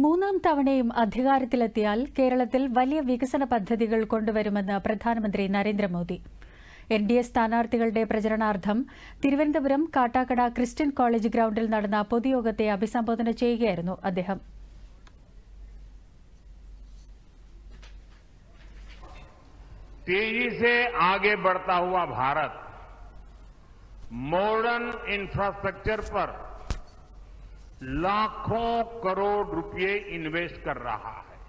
മൂന്നാം തവണയും അധികാരത്തിലെത്തിയാൽ കേരളത്തിൽ വലിയ വികസന പദ്ധതികൾ കൊണ്ടുവരുമെന്ന് പ്രധാനമന്ത്രി നരേന്ദ്രമോദി എൻ ഡി എ സ്ഥാനാർത്ഥികളുടെ പ്രചരണാർത്ഥം തിരുവനന്തപുരം കാട്ടാക്കട ക്രിസ്ത്യൻ കോളേജ് ഗ്രൌണ്ടിൽ നടന്ന പൊതുയോഗത്തെ അഭിസംബോധന ചെയ്യുകയായിരുന്നു അദ്ദേഹം तेजी से आगे बढ़ता हुआ भारत मॉडर्न इंफ्रास्ट्रक्चर पर लाखों करोड़ रुपए इन्वेस्ट कर रहा है।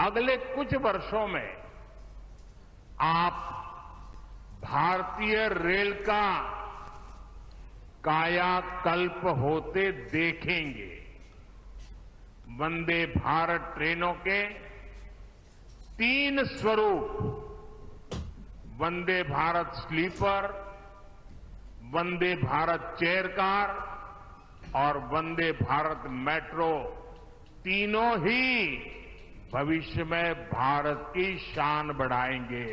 अगले कुछ वर्षों में आप भारतीय रेल का कायाकल्प होते देखेंगे। वंदे भारत ट्रेनों के तीन स्वरूप, Vande Bharat sleeper, Vande Bharat chair car और वंदे भारत मेट्रो तीनों ही भविष्य में भारत की शान बढ़ाएंगे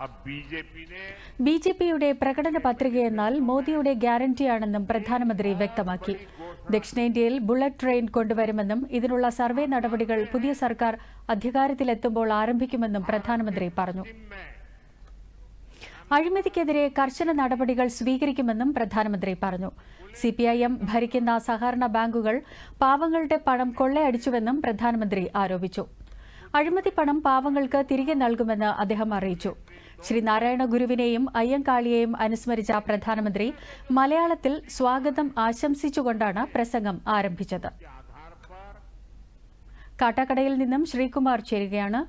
अब बीजेपी ने ബി ജെ പിയുടെ പ്രകടന പത്രികയെന്നാൽ മോദിയുടെ ഗ്യാരണ്ടിയാണെന്നും പ്രധാനമന്ത്രി വ്യക്തമാക്കി ദക്ഷിണേന്ത്യയിൽ ബുള്ളറ്റ് ട്രെയിൻ കൊണ്ടുവരുമെന്നും ഇതിനുള്ള സർവേ നടപടികൾ പുതിയ സർക്കാർ അധികാരത്തിലെത്തുമ്പോൾ ആരംഭിക്കുമെന്നും പ്രധാനമന്ത്രി പറഞ്ഞു അഴിമതിക്കെതിരെ കർശന നടപടികൾ സ്വീകരിക്കുമെന്നും പ്രധാനമന്ത്രി പറഞ്ഞു. സിപിഐഎം ഭരിക്കുന്ന സഹകരണ ബാങ്കുകൾ പാവങ്ങളുടെ പണം കൊള്ളയടിച്ചുവെന്നും പ്രധാനമന്ത്രി ആരോപിച്ചു. അഴിമതി പണം പാവങ്ങൾക്ക് തിരികെ നൽകുമെന്ന് അദ്ദേഹം അറിയിച്ചു. ശ്രീനാരായണ ഗുരുവിനെയും അയ്യങ്കാളിയെയും അനുസ്മരിച്ച പ്രധാനമന്ത്രി മലയാളത്തിൽ സ്വാഗതം ആശംസിച്ചുകൊണ്ടാണ് പ്രസംഗം ആരംഭിച്ചത്. കാട്ടാക്കടയിൽ നിന്നും ശ്രീകുമാർ ചേരുകയാണ്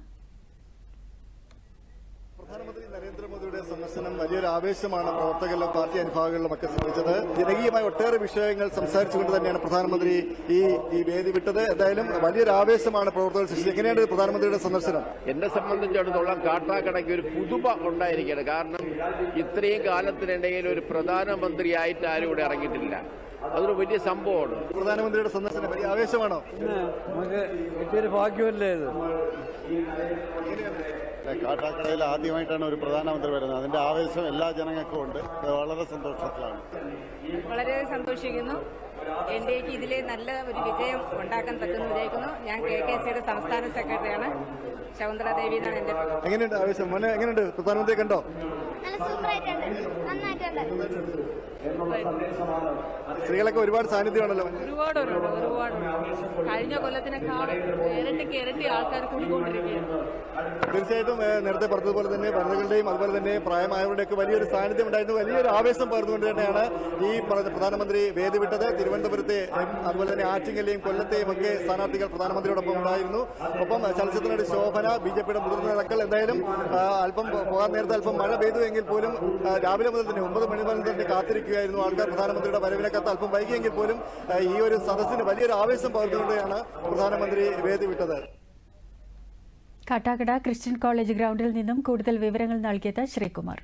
പ്രധാനമന്ത്രി നരേന്ദ്രമോദിയുടെ സന്ദർശനം വലിയൊരു ആവേശമാണ് പ്രവർത്തകരിലും പാർട്ടി അനുഭാവികളിലും ഒക്കെ സൃഷ്ടിച്ചത് ജനകീയമായ ഒട്ടേറെ വിഷയങ്ങൾ സംസാരിച്ചുകൊണ്ട് തന്നെയാണ് പ്രധാനമന്ത്രി ഈ ഈ വേദി വിട്ടത്. എന്തായാലും വലിയൊരു ആവേശമാണ് പ്രവർത്തകർ സൃഷ്ടിച്ചത്. എങ്ങനെയാണ് പ്രധാനമന്ത്രിയുടെ സന്ദർശനം? എന്നെ സംബന്ധിച്ചിടത്തോളം കാട്ടാക്കടയ്ക്ക് ഒരു പുതുമ ഉണ്ടായിരിക്കുകയാണ്. കാരണം ഇത്രയും കാലത്തിനിടയിൽ ഒരു പ്രധാനമന്ത്രിയായിട്ട് ആരും ഇവിടെ ഇറങ്ങിയിട്ടില്ല. അതൊരു വലിയ സംഭവമാണ്. പ്രധാനമന്ത്രിയുടെ സന്ദർശനം വലിയ ആവേശമാണോ? നമുക്ക് ഭാഗ്യമല്ലേ ഇത്? കാട്ടാക്കടയിൽ ആദ്യമായിട്ടാണ് ഒരു പ്രധാനമന്ത്രി വരുന്നത്. അതിന്റെ ആവേശം എല്ലാ ജനങ്ങൾക്കും ഉണ്ട്. വളരെ സന്തോഷത്തിലാണ്. വളരെ സന്തോഷിക്കുന്നു. എൻ ഡി എക്ക് ഇതിലെ നല്ല ഒരു വിജയം ഉണ്ടാക്കാൻ പറ്റുമെന്ന് വിചാരിക്കുന്നു. ഞാൻ കെ കെ സിയുടെ സംസ്ഥാന സെക്രട്ടറിയാണ്. ശകുന്തള ദേവി എന്നാണ് എന്റെ പേര് എങ്ങനെയുണ്ട് ആവേശം? മോനെ എങ്ങനെയുണ്ട്? പ്രധാനമന്ത്രി കണ്ടോ? നല്ല സൂപ്പറായിട്ടുണ്ട്. നന്നായിട്ടുണ്ട് സ്ത്രീകളൊക്കെ ഒരുപാട് സാന്നിധ്യമാണല്ലോ. ഒരുപാട് ഒരുപാട്. ഒരുപാട് കഴിഞ്ഞ കൊല്ലത്തിനേക്കാളും ഇരട്ടിക്ക് ഇരട്ടി ആൾക്കാർ കൂടിക്കൊണ്ടിരിക്കുകയാണ്. തീർച്ചയായിട്ടും നേരത്തെ പറഞ്ഞതുപോലെ തന്നെ വനിതകളുടെയും അതുപോലെ തന്നെ പ്രായമായവരുടെയൊക്കെ വലിയൊരു സാന്നിധ്യം ഉണ്ടായിരുന്നു വലിയൊരു ആവേശം പകർന്നുകൊണ്ട് തന്നെയാണ് ഈ പ്രധാനമന്ത്രി വേദി വിട്ടത്. തിരുവനന്തപുരത്തെ അതുപോലെ തന്നെ ആറ്റിങ്ങലെയും കൊല്ലത്തെയും ഒക്കെ സ്ഥാനാർത്ഥികൾ പ്രധാനമന്ത്രിയോടൊപ്പം ഉണ്ടായിരുന്നു. ഒപ്പം ചലച്ചിത്ര നടി ശോഭന ബി ജെ പിയുടെ മുതിർന്ന നേതാക്കൾ എന്തായാലും അല്പം പോകാൻ നേരത്തെ അല്പം മഴ പെയ്തു എങ്കിൽ പോലും രാവിലെ മുതൽ തന്നെ ഒമ്പത് മണി മുതൽ തന്നെ കാത്തിരിക്കുകയായിരുന്നു. ആൾക്കാർ പ്രധാനമന്ത്രിയുടെ വരവിനകത്ത് അല്പം വൈകിയെങ്കിൽ പോലും ഈ ഒരു സദസ്സിന് വലിയൊരു ആവേശം പകർന്നുകൊണ്ടാണ് പ്രധാനമന്ത്രി വേദി വിട്ടത്. കാട്ടാക്കട ക്രിസ്ത്യൻ കോളേജ് ഗ്രൗണ്ടിൽ നിന്നും കൂടുതൽ വിവരങ്ങൾ നൽകിയത് ശ്രീകുമാർ.